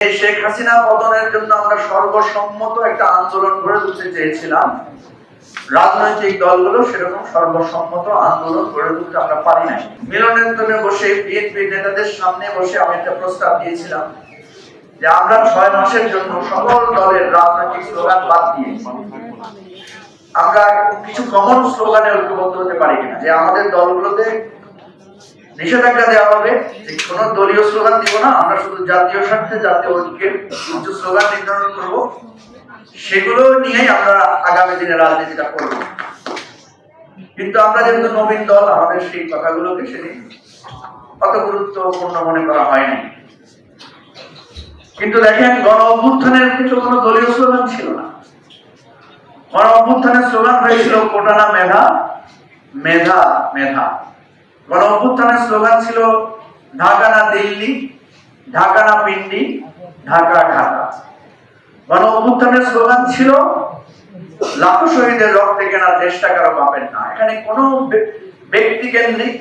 এই শেখ হাসিনা পতনের জন্য আমরা সর্বসম্মত একটা আন্দোলন গড়ে তুলতে চেয়েছিলাম। রাজনৈতিক দলগুলো সেরকম সর্বসম্মত আন্দোলন গড়ে তুলতে আমরা পারি নাই। বসে বিএনপি নেতাদের সামনে বসে আমি একটা প্রস্তাব দিয়েছিলাম যে আমরা ছয় মাসের জন্য সকল দলের রাজনৈতিক স্লোগান বাদ দিয়ে আমরা কিছু কমন স্লোগানে ঐক্যবদ্ধ হতে পারি কিনা, যে আমাদের দলগুলোতে নিষেধাজ্ঞা দেওয়া হবে যে কোনো দলীয় স্লোগান দিব না, আমরা শুধু জাতীয় স্বার্থে জাতীয় ঐক্যের স্লোগান নির্ধারণ করব। সেগুলো নিয়েই আমরা আগামী দিনে রাজনীতিটা করব। কিন্তু আমরা যেহেতু নবীন দল, আমাদের সেই কথাগুলোকে সেদিন অত গুরুত্বপূর্ণ মনে করা হয়নি। কিন্তু দেখেন, গণ অভ্যুত্থানের কোনো দলীয় স্লোগান ছিল না। গণ অভ্যুত্থানের স্লোগান হয়েছিল কোটানা মেধা মেধা মেধা। গণ অভ্যুত্থানের স্লোগান ছিল, ঢাকা না দিল্লি, ঢাকা না পিন্ডি, ঢাকা ঢাকা। গণ অভ্যুত্থানের স্লোগান ছিল, লাখো শহীদের রক্তে কেনা দেশটা কারও পাবেন না। এখানে কোনো ব্যক্তি কেন্দ্রিক,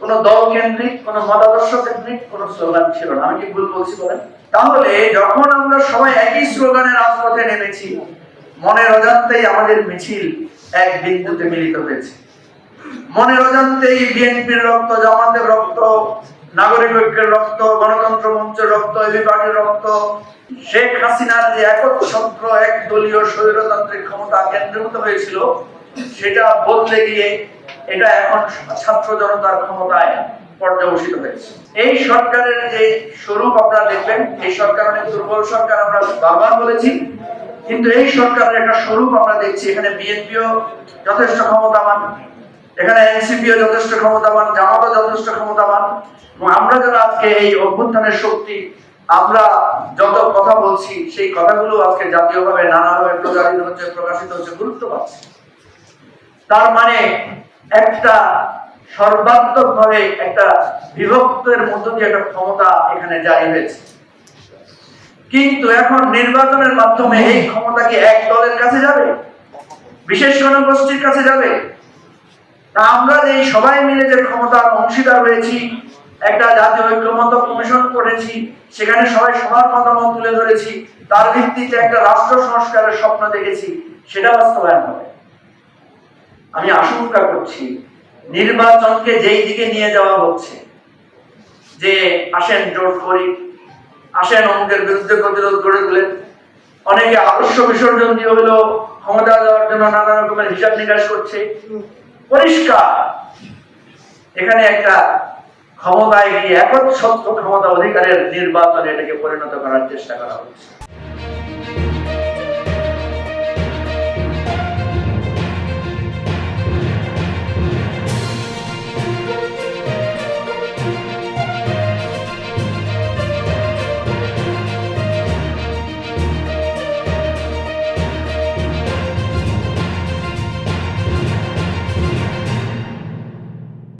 কোনো দল কেন্দ্রিক, কোনো মতাদর্শ কেন্দ্রিক কোনো স্লোগান ছিল না। আমি কি ভুল বলছি বলেন? তাহলে যখন আমরা সবাই একই স্লোগানের রাজপথে নেমেছি, মনের অজান্তেই আমাদের মিছিল এক বিন্দুতে মিলিত হয়েছে। মনের অজান্তেই বিএনপির রক্ত, জামাতের রক্ত, নাগরিক ঐক্যের রক্ত, গণতন্ত্র মঞ্চের রক্ত, এবি পার্টির রক্ত, শেখ হাসিনার যে একচ্ছত্র এক দলীয় স্বৈরতান্ত্রিক ক্ষমতা কেন্দ্রীভূত হয়েছিল, সেটা বদলে গিয়ে এটা এখন ছাত্র জনতার ক্ষমতায় পর্যবসিত হয়েছে। এই সরকারের যে স্বরূপ আপনারা দেখবেন, এই সরকার অনেক দুর্বল সরকার, আমরা বারবার বলেছি, কিন্তু এই সরকারের একটা স্বরূপ আমরা দেখছি, এখানে বিএনপিও যথেষ্ট ক্ষমতাবান। এখানে এনসিপিও যথেষ্ট ক্ষমতাবান, জামাতও যথেষ্ট ক্ষমতাবান, এবং আমরা যারা আজকে এই অভ্যুত্থানের শক্তি, আমরা যত কথা বলছি, সেই কথাগুলো আজকে জাতীয়ভাবে নানাভাবে প্রচারিত হচ্ছে, প্রকাশিত হচ্ছে, গুরুত্ব পাচ্ছে। তার মানে একটা সর্বাত্মক ভাবে একটা বিভক্তের মধ্য দিয়ে একটা ক্ষমতা এখানে জারি হয়েছে। কিন্তু এখন নির্বাচনের মাধ্যমে এই ক্ষমতা কি এক দলের কাছে যাবে? বিশেষ জনগোষ্ঠীর কাছে যাবে? আমরা যে সবাই মিলে যে ক্ষমতার অংশীদার হয়েছি, একটা জাতীয় ঐক্যমত কমিশন করেছি, সেখানে সবাই সবার মতামত তুলে ধরেছি, তার ভিত্তিতে একটা রাষ্ট্র সংস্কারের স্বপ্ন দেখেছি, সেটা বাস্তবায়ন হবে। আমি আশঙ্কা করছি, নির্বাচনকে যেই দিকে নিয়ে যাওয়া হচ্ছে, যে আসেন জোট করি, আসেন অঙ্কের বিরুদ্ধে প্রতিরোধ গড়ে তোলেন, অনেকে আদর্শ বিসর্জন দিয়ে হলো ক্ষমতা দেওয়ার জন্য নানা রকমের হিসাব নিকাশ করছে পরিষ্কার। এখানে একটা ক্ষমতায় গিয়ে একচ্ছত্র ক্ষমতা অধিকারের নির্বাচনে এটাকে পরিণত করার চেষ্টা করা হচ্ছে।